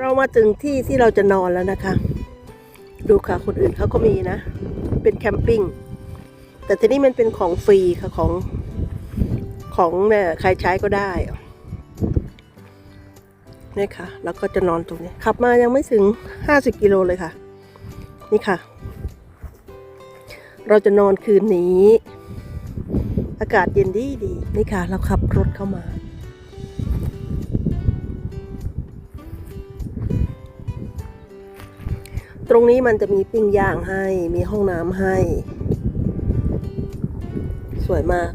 เรามาถึงที่ที่เราจะนอนแล้วนะคะ ดูค่ะคนอื่นเขาก็มีนะ เป็นแคมปิ้ง แต่ที่นี้มันเป็นของฟรีค่ะของของเนี่ยใครใช้ก็ได้นี่ค่ะ แล้วก็จะนอนตรงนี้ ขับมายังไม่ถึง50กิโลเลยค่ะ นี่ค่ะ เราจะนอนคืนนี้ อากาศเย็นดีดีนี่ค่ะ เราขับรถเข้ามา ตรงนี้มันจะมีปิ้งย่างให้ มีห้องน้ำให้ สวยมาก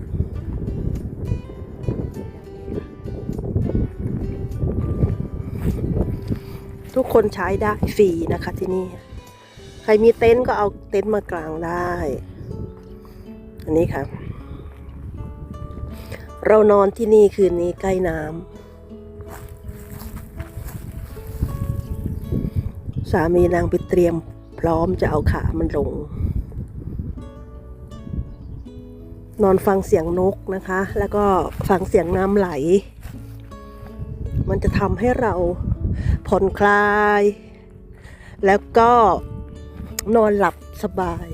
ทุกคนใช้ได้ฟรีนะคะที่นี่ ใครมีเต็นท์ก็เอาเต็นท์มากลางได้ อันนี้ค่ะ เรานอนที่นี่คืนนี้ใกล้น้ำ สามีนางไปเตรียมพร้อมจะเอาขามันลง นอนฟังเสียงนกนะคะ แล้วก็ฟังเสียงน้ำไหล มันจะทำให้เราผ่อนคลาย แล้วก็นอนหลับสบาย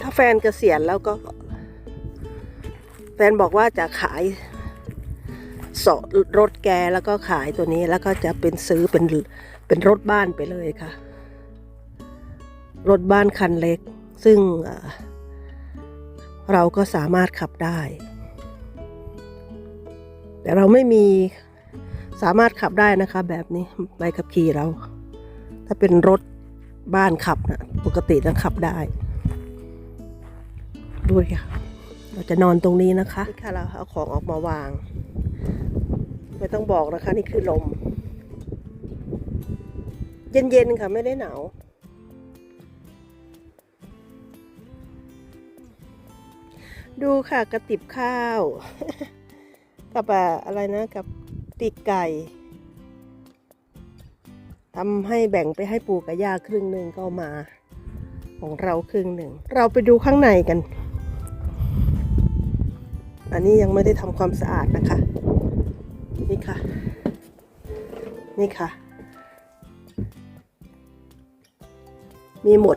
ถ้าแฟนเกษียณแล้วก็ แฟนบอกว่าจะขาย สอรถแกแล้วก็ขายตัวนี้แล้วก็จะเป็นซื้อเป็นเป็นรถบ้านไปเลยค่ะ รถบ้านคันเล็ก ซึ่งเราก็สามารถขับได้ แต่เราไม่มีสามารถขับได้นะคะ แบบนี้ใบขับขี่เรา ถ้าเป็นรถบ้านขับนะปกติต้องขับได้ด้วยค่ะเราจะนอนตรงนี้นะคะค่ะเราเอาของออกมาวาง ไม่ต้องบอกนะคะ นี่คือลม เย็นๆค่ะไม่ได้หนาวดูค่ะกระติบข้าว กับอะไรนะกับปีกไก่ทำให้แบ่งไปให้ปู่กับย่าครึ่งหนึ่งก็มา ของเราครึ่งหนึ่ง เราไปดูข้างในกัน อันนี้ยังไม่ได้ทำความสะอาดนะคะ นี่ค่ะ นี่ค่ะ มีหมด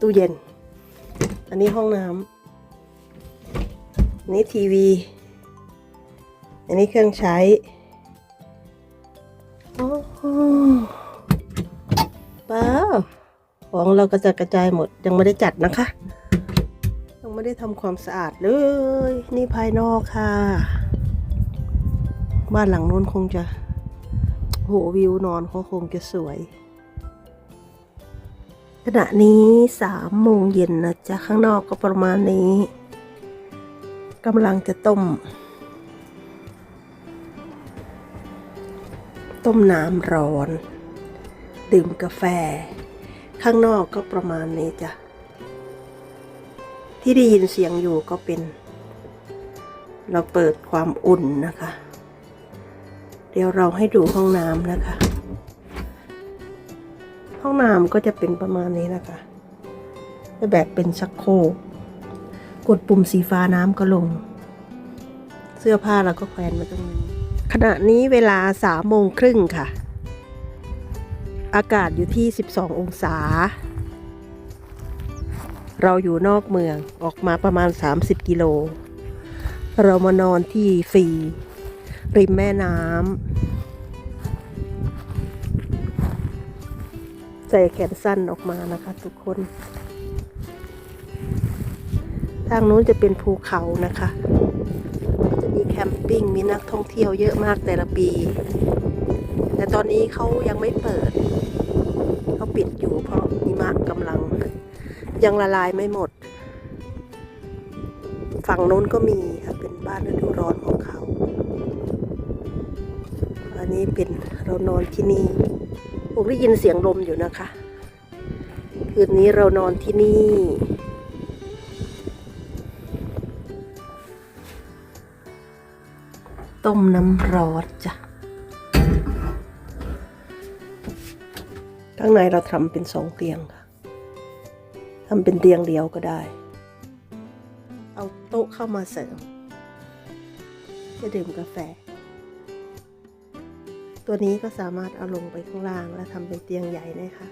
ตู้เย็น อันนี้ห้องน้ำอันนี้ทีวี อันนี้เครื่องใช้โอ้โหเปล่าของเรากระจัดกระจายหมดยังไม่ได้จัดนะคะ ยังไม่ได้ทำความสะอาดเลย นี่ภายนอกค่ะ บ้านหลังนู้นคงจะโหวิวนอนเขาคงจะสวย ขณะนี้สามโมงเย็นนะจ๊ะ ข้างนอกก็ประมาณนี้กำลังจะต้ม ต้มน้ำร้อน ดื่มกาแฟ ข้างนอกก็ประมาณนี้จ้ะ ที่ได้ยินเสียงอยู่ก็เป็น เราเปิดความอุ่นนะคะ ดี๋ยวเราให้ดูห้องน้ำนะคะ ห้องน้ำก็จะเป็นประมาณนี้นะคะจะแบบเป็นชักโครกกดปุ่มสีฟ้าน้ำก็ลง เสื้อผ้าเราก็แขวนมาตรงนี้ ขณะนี้เวลาสามโมงครึ่งค่ะ อากาศอยู่ที่ 12 องศา เราอยู่นอกเมืองออกมาประมาณ 30 กิโล เรามานอนที่ฟรี ริมแม่น้ำใส่แขนสั้นออกมานะคะ ทุกคน ทางนู้นจะเป็นภูเขานะคะ จะมีแคมปิ้งมีนักท่องเที่ยวเยอะมากแต่ละปี แต่ตอนนี้เขายังไม่เปิด เขาปิดอยู่เพราะหิมะกำลัง ยังละลายไม่หมด ฝั่งนู้นก็มีค่ะเป็นบ้านฤดูร้อนของเขา นนี้เป็นเรานอนที่นี่ผมได้ยินเสียงลมอยู่นะคะ คืนนี้เรานอนที่นี่ ต้มน้ำร้อนจ้ะข้างในเราทำเป็นสองเตียงค่ะทำเป็นเตียงเดียวก็ได้ เอาโต๊ะเข้ามาเสริมจะดื่มกาแฟ ตัวนี้ก็สามารถเอาลงไปข้างล่าง และทำเป็นเตียงใหญ่นะคะ